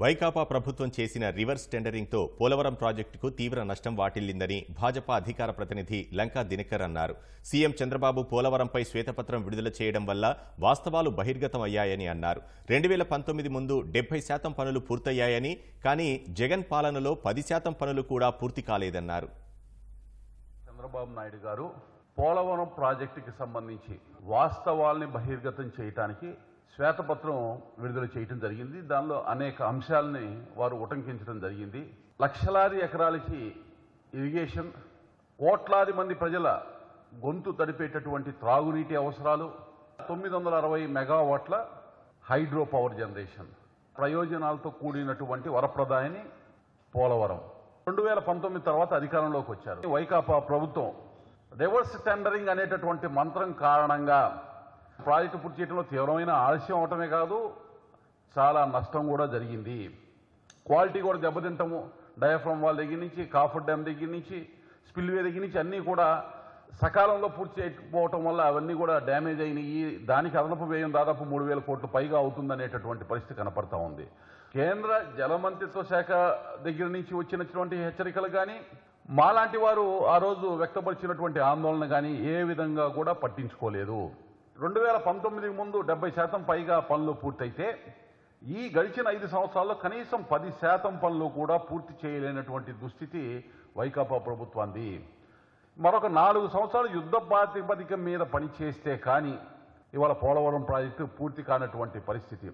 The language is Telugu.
వైకాపా ప్రభుత్వం చేసిన రివర్స్ టెండరింగ్తో పోలవరం ప్రాజెక్టుకు తీవ్ర నష్టం వాటిల్లిందని భాజపా అధికార ప్రతినిధి లంకా దినకర్ అన్నారు. సీఎం చంద్రబాబు పోలవరంపై శ్వేతపత్రం విడుదల చేయడం వల్ల వాస్తవాలు బహిర్గతం అయ్యాయని అన్నారు. రెండు వేల పంతొమ్మిది ముందు డెబ్బై శాతం పనులు పూర్తయ్యాయని కానీ జగన్ పాలనలో పది శాతం పనులు కూడా పూర్తి కాలేదన్నారు. చంద్రబాబు నాయుడు గారు పోలవరం ప్రాజెక్టుకి సంబంధించి వాస్తవాల్ని బహిర్గతం చేయటానికి శ్వేతపత్రం విడుదల చేయటం జరిగింది. దానిలో అనేక అంశాలని వారు ఉటంకించడం జరిగింది. లక్షలాది ఎకరాలకి ఇరిగేషన్ కోట్లాది మంది ప్రజల గొంతు తడిపేటటువంటి త్రాగునీటి అవసరాలు తొమ్మిది వందల అరవై మెగావాట్ల హైడ్రో పవర్ జనరేషన్ ప్రయోజనాలతో కూడినటువంటి వరప్రదాయని పోలవరం. రెండు వేల పంతొమ్మిది తర్వాత అధికారంలోకి వచ్చారు. వైకాపా ప్రభుత్వం రివర్స్ టెండరింగ్ అనేటటువంటి మంత్రం కారణంగా ప్రాజెక్టు పూర్తి చేయడంలో తీవ్రమైన ఆలస్యం అవటమే కాదు చాలా నష్టం కూడా జరిగింది. క్వాలిటీ కూడా దెబ్బతింటము. డయాఫ్రమ్ వాల్ దగ్గర నుంచి కాఫర్ డ్యామ్ దగ్గర నుంచి స్పిల్వే దగ్గర నుంచి అన్నీ కూడా సకాలంలో పూర్తి చేయకపోవటం వల్ల అవన్నీ కూడా డ్యామేజ్ అయినాయి. దానికి అదనపు వ్యయం దాదాపు మూడు వేల కోట్లు పైగా అవుతుందనేటటువంటి పరిస్థితి కనపడతా ఉంది. కేంద్ర జలమంత్రిత్వ శాఖ దగ్గర నుంచి వచ్చినటువంటి హెచ్చరికలు కానీ మాలాంటి వారు ఆ రోజు వ్యక్తపరిచినటువంటి ఆందోళన కానీ ఏ విధంగా కూడా పట్టించుకోలేదు. రెండు వేల పంతొమ్మిదికి ముందు డెబ్బై శాతం పైగా పనులు పూర్తయితే ఈ గడిచిన ఐదు సంవత్సరాల్లో కనీసం పది శాతం పనులు కూడా పూర్తి చేయలేనటువంటి దుస్థితి వైకాపా ప్రభుత్వాన్ని మరొక నాలుగు సంవత్సరాలు యుద్ధ ప్రాతిపదిక మీద పనిచేస్తే కానీ ఇవాళ పోలవరం ప్రాజెక్టు పూర్తి కానటువంటి పరిస్థితి.